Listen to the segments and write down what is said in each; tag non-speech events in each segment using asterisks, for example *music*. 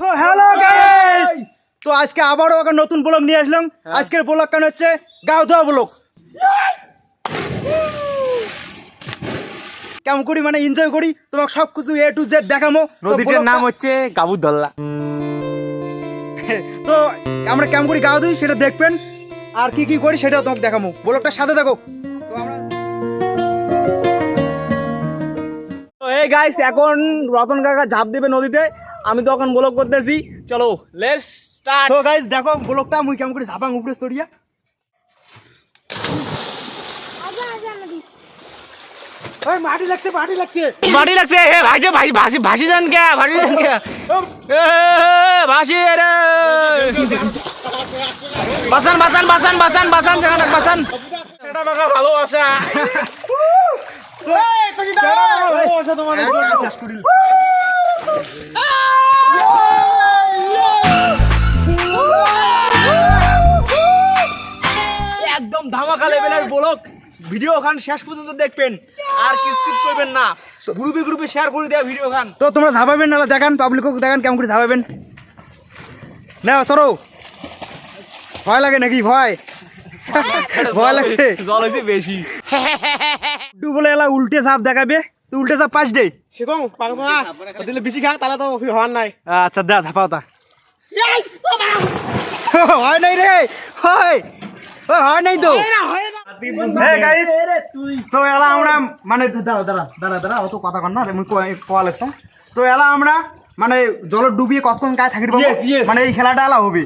তো hello guys তো আজকে আবারও একটা নতুন ব্লগ নিয়ে আসলাম। আজকের ব্লগ কেন হচ্ছে গাও দেওয়া ব্লগ। কেমন করি? মানে এনজয় করি। তোমাকে সব কিছু এ টু জেড দেখামো নদীটার নাম হচ্ছে গাবুর দল্লা *laughs* তো আমরা কেমন করি গাও দিই সেটা দেখবেন। আর কি কি করি সেটাও তোমাকে দেখাবো ব্লগটা সাথে দেখো তো আমরা এই গাইস এখন রতন কাকা ঝাঁপ দেবে নদীতে। আমি তখন ব্লগ করতেছি। চলো লেটস স্টার্ট তো গাইস দেখো ব্লগটা মুই কেমন করি ঝাপাং উপরে চড়িয়া ওই মাটি লাগছে মাটি লাগছে। মাটি লাগছে ভাই ভাসি ভাসি যান কে ভাসি যান কে। এ, ভাসি রে। বাঁচান বাঁচান বাঁচান জায়গাটা *laughs* একদম ধামাকা লেভেলের ব্লগ। ভিডিও খান শেষ পর্যন্ত দেখবেন। আর কি স্কিপ করবেন না। গ্রুপে গ্রুপে শেয়ার করে দেওয়া ভিডিও খান। তো তোমরা ঝাপাবেন না দেখান পাবলিকও দেখান কেমন করে ঝাপাবেন। না সরো। ভয় লাগে নাকি? ভয়। ভয় লাগছে। জল হয়েছে বেশি। *laughs* টু বলে এলা উল্টে ঝাপ দেখাবে তুই উল্টে ঝাপ পাঁচ দে পাগল না দিলে বেশি খা তাহলে তো হওয়ার নাই আচ্ছা দা ঝাপাও তা হয় নাই রে হয় হয় নাই তো তো এলা আমরা মানে দাঁড়া দাঁড়া দাঁড়া দাঁড়া অত কথা কর না আমি কোয়া লাগছে তো এলা আমরা মানে জল ডুবিয়ে কতক্ষণ গায়ে থাকি মানে এই খেলাটা এলা হবে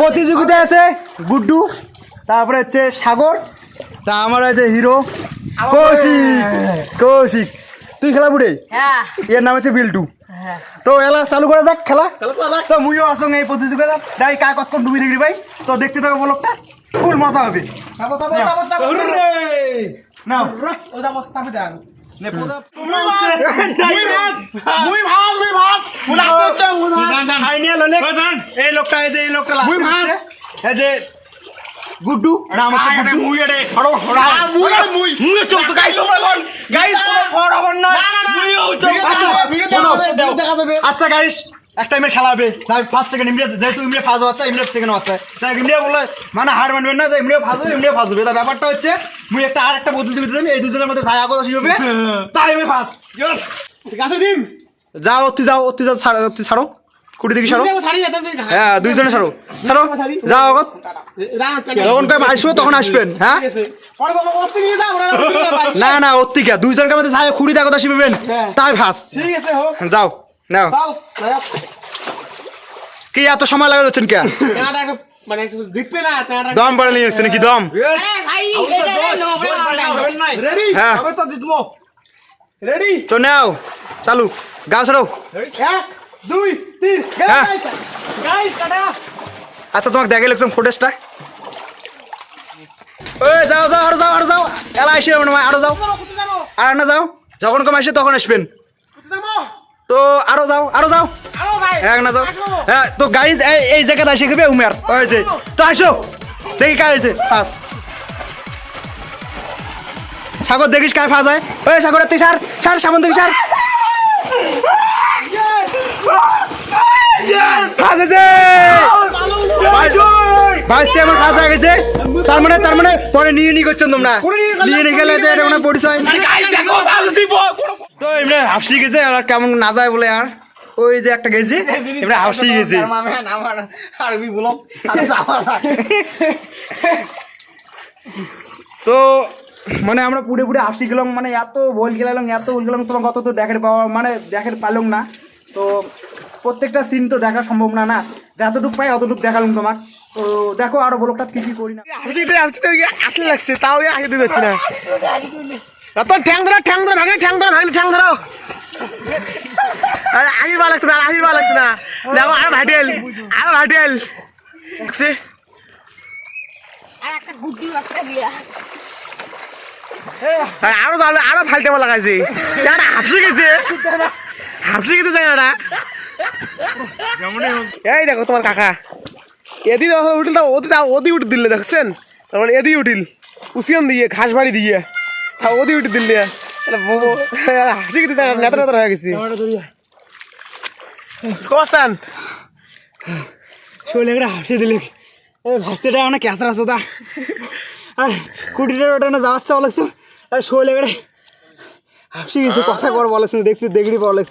প্রতিযোগিতা আছে গুড্ডু তারপরে হচ্ছে সাগর তা আমার আছে হিরো কৌশিক কৌশিক তুই খেলা বুড়ে? এর নাম হচ্ছে বিল্টু। তো এলা চালু করা যাক খেলা। তো মুইও আসং এই প্রতিযোগিতা তাই কায় কতক্ষণ ডুবি দেখি ভাই। তো দেখতে থাকো ব্লগটা ফুল মজা হবে। নাও। এই লোকটা এই যে এই লোকটা last এ আসছে। এই যে গুড্ডু নাম হচ্ছে গুড্ডু আচ্ছা গাইস একটা টাইমের খেলা হবে তাই ফার্স্ট সেকেন্ড ইমরিয়া যেহেতু ইমরিয়া ফার্স্ট হচ্ছে ইমরিয়া সেকেন্ড হচ্ছে তাই ইমরিয়া বলে মানে হার মানবেন না যে ইমরিয়া ফার্স্ট হবে ইমরিয়া ফার্স্ট হবে তাই ব্যাপারটা হচ্ছে মুই একটা আর একটা প্রতিযোগিতা দেবে এই দুজনের মধ্যে ছায়া কথা শিখবে তাই আমি ফার্স্ট যাও তুই যাও তুই যাও ছাড়ো তুই ছাড়ো কুড়ি দিকে ছাড়ো হ্যাঁ দুইজনে ছাড়ো ছাড়ো যাও আগত। যখন কয় আসব তখন আসবেন হ্যাঁ? না না থেকে দুইজনকে মধ্যে ছায়া কুড়ি দেখো তাই ঠিক আছে যাও নাও। কি এত সময় লাগা যাচ্ছেন কে? মানে দেখবে না দম পড়ে নিয়ে এসছে নাকি দম? রেডি? হ্যাঁ। আমি তো জিতবো। রেডি? তো নাও চালু। গাছ ছাড়ো। এক। দুই তিন হ্যাঁ। গাইস কাটা। আচ্ছা তোমাকে দেখে লাগছে ফুটেজটা ওই যাও যাও আরও যাও আরও যাও। এলা আসে হয় আরও যাও। আর না যাও যখন কম আসে তখন আসবেন। তো আরও যাও আরও যাও। এক না যাও। হ্যাঁ তো গাইজ এই জায়গাটা এসে খেবে উমের। হয়েছে তো আসো। দেখি কাজ হয়েছে ফাঁস। সাগর দেখিস কায় ফাঁস হয়? ওই সাগরের থেকে সার সার সামন থেকে সার আমার ফাঁস গেছে। তার মানে তার মানে পরে নিয়ে নিয়ে করছেন তোমরা। নিয়ে নিয়ে গেলে যে এটা পরিচয়? তো এমনি গেছে আর কেমন না যায় বলে আর। ওই যে একটা গেছে আরবি তো মানে আমরা পুড়ে পুড়ে হাসি গেলাম মানে এত বল খেলালাম এত বল খেলাম তোমার কত তো দেখার পাওয়া মানে দেখার পারলাম না। তো প্রত্যেকটা সিন তো দেখা সম্ভব না না? যতটুকু পাই অতটুকু দেখালাম তোমার। তো দেখো আরও ব্লগটা কি কি করি না। আসলে লাগছে তাও আসতে দিতে যাচ্ছে না। ঠ্যাং ধরো ঠ্যাং ধরো ভাঙে ঠ্যাং ধরো ভাঙলে ঠ্যাং ধরো। আরে আহির ভালো লাগছে না আর আহির ভালো লাগছে না। দেখো আর আর লাগছে ফালতে লাগাইছে। হাফসে গেছে। হাফসে গেছে জায়গাটা এই দেখো তোমার কাকা। এদি উঠিল তা ওদি তা ওদি উঠে দিলে দেখছেন? তারপরে এদি উঠিল উসিয়ান দিয়ে ঘাস বাড়ি দিয়ে। তা ওদি উঠে দিলে হাসি গেছে নেতা নেতা হয়ে গেছে। কোসান শৈলে করে হাসি দিলে। এই ভাসতেটা অনেক ক্যাঁচড়া সোদা। আর কুটিটা ওটা না যাওয়ার চাওয়া লাগছে আর শৈলে করে হাসি গেছে কথা কর বলেছে দেখছি দেখড়ি বলা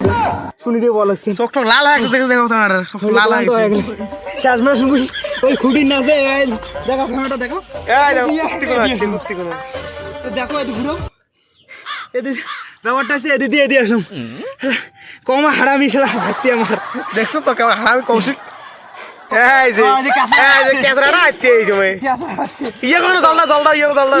শুনি দিয়ে বলা লাগছে। চোখ টোক লাল হয়ে দেখে দেখো তোমার চোখ লাল হয়ে গেছে। শেষ মাস ওই খুঁটির নাচে দেখো ক্যামেরাটা দেখো। কোনো কোনো ঘুরো। ব্যাপারটা দিয়ে দিয়ে আসুন। কমা হারামি ভাসতি আমার। দেখছ তো কেমন হারামি কৌশিক? এই যে এই যে ক্যাঁচড়া এই যে ক্যাঁচড়াটা আছে এই সময়। আছে ইয়ে করো জল দাও জল দাও ইয়ে জল দাও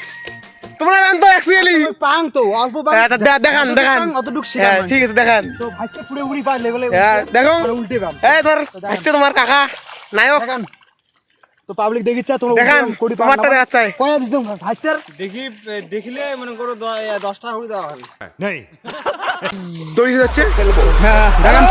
তোমরা বানতো তো অ্যাকচুয়ালি পাং তো অল্প পাং। হ্যাঁ, দেখান, দেখান। অতটুক হ্যাঁ ঠিক আছে দেখান। তো ভাইকে পুরো উড়ি পারলে বলে হ্যাঁ দেখো। উল্টে বাম এই তোর আসছে তোমার কাকা নায়ক। দেখান। তো পাবলিক দেখিচ্ছে তোমরা দেখান, কোটি পাং তোমারটা দেখাচ্ছে। কয়া দিতাম ভাইস্তার দেখি দেখলে মনে করো দ- দশ টাকা করে দেওয়া হবে। দড়ি যাচ্ছে। হ্যাঁ দেখান।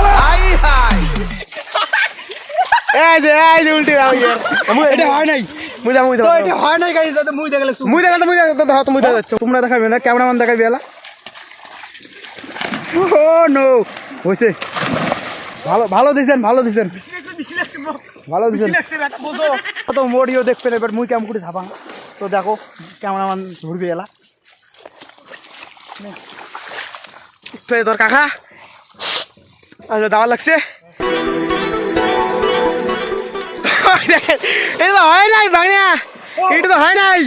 এই যে এই যে উল্টে দাও ইয়ার আমি এটা হয় নাই। মুই যা মুই যা তো এটা হয় নাই গাইস যাতে মুই দেখালে মুই দেখা মুই দেখা দাও তুমি দেখা যাচ্ছে তোমরা দেখাবে না ক্যামেরাম্যান দেখাবে এলা। Oh no. হইছে ভালো ভালো দিছেন ভালো দিছেন। ভালো দিছেন। তো মোডিও দেখবেন এবার মুই কেমন করে ঝাপাং। তো দেখো ক্যামেরাম্যান ধরবে এলা। তোর কাকা। আর যাওয়ার লাগছে। দেখেন, এটা তো হয় নাই বাংলা এটা তো হয় নাই।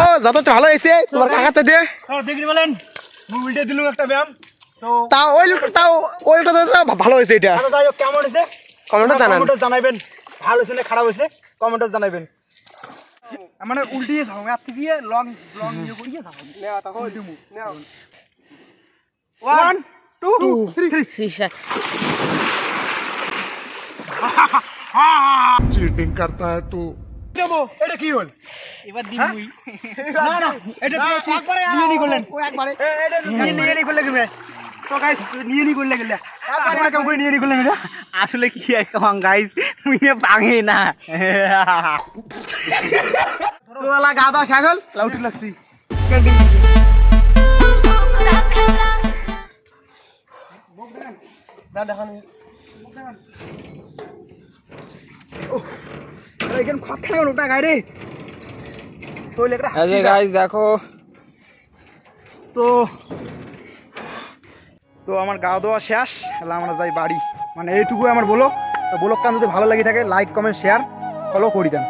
ও যত ভালো হয়েছে তোমার কাকাতে দে। দেখি বলেন মুই উল্টে দিলুম একটা ব্যায়াম। তো তা ওই তাও ওইটা তো ভালো হয়েছে এটা যাই হোক কেমন হয়েছে কমেন্টে জানান। কমেন্টে জানাবেন ভালো হয়েছে না খারাপ হয়েছে কমেন্টে জানাবেন মানে উল্টিয়ে থেকে লং লং ইয়ে করিয়ে ওয়ান টু থ্রি চিটিং করতা হ্যায় তু দেবো এটা কি হল? এবার দিন হ্যাঁ? না না এটা তো একবারে নিয়ে নি করলেন। ও একবারে। এটা নিয়ে নি করলে কি তো নিয়ে নি করলে গেলে আপনারা করে নিয়ে নি করলেন এটা? আসলে কি এখন গাইস মুইনে ভাঙে না। তোলা গাদা ছাগল। লাউটি লাগছি। দেখো। তো তো আমার গা দেওয়া শেষ তাহলে আমরা যাই বাড়ি। মানে এইটুকু আমার বলো তো ব্লগটা যদি ভালো লাগে থাকে লাইক কমেন্ট শেয়ার ফলো করি দেন।